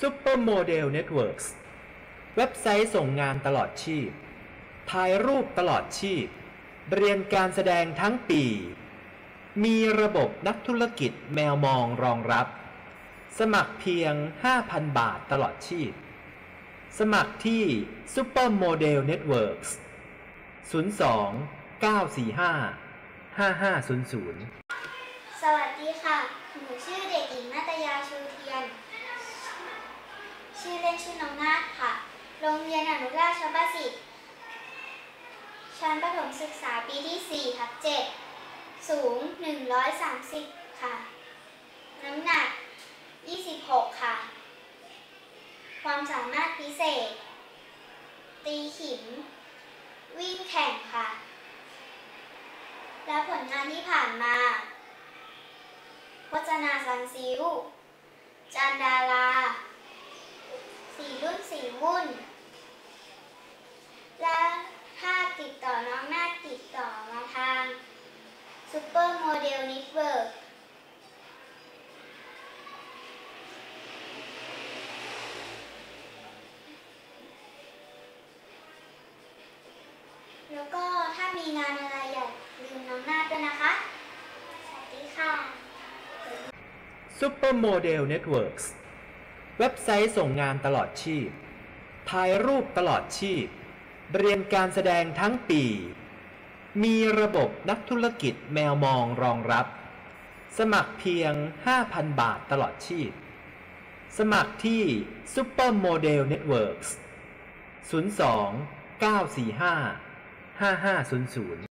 Supermodel Networks เว็บไซต์ส่งงานตลอดชีพ ถ่ายรูปตลอดชีพ เรียนการแสดงทั้งปี มีระบบนักธุรกิจแมวมองรองรับ สมัครเพียง 5,000 บาทตลอดชีพ สมัครที่ Supermodel Networks 02 945 5500 สวัสดีค่ะ หนูชื่อเด็กหญิงนา ชื่อนชื่อน้องนาฏค่ะ โรงเรียนอนุราชประสิทธิ์ ชั้นประถมศึกษาปีที่4ทับ7สูง 130 ค่ะ น้ำหนัก 26 ค่ะ ความสามารถพิเศษ ตีขิม วิ่งแข่งค่ะ และผลงานที่ผ่านมาพจนาสันซิวจานดารา สี่รุ่นสี่วุ่น และถ้าติดต่อน้องนาฏติดต่อมาทาง ซูเปอร์โมเดลนิเวิร์กแล้วก็ถ้ามีงานอะไรอย่าลืมน้องนาด้วยนะคะ สวัสดีค่ะ Supermodel Networks เว็บไซต์ส่งงานตลอดชีพ ถ่ายรูปตลอดชีพ เรียนการแสดงทั้งปี มีระบบนักธุรกิจแมวมองรองรับ สมัครเพียง 5,000 บาทตลอดชีพ สมัครที่ Supermodel Networks 02 945 5500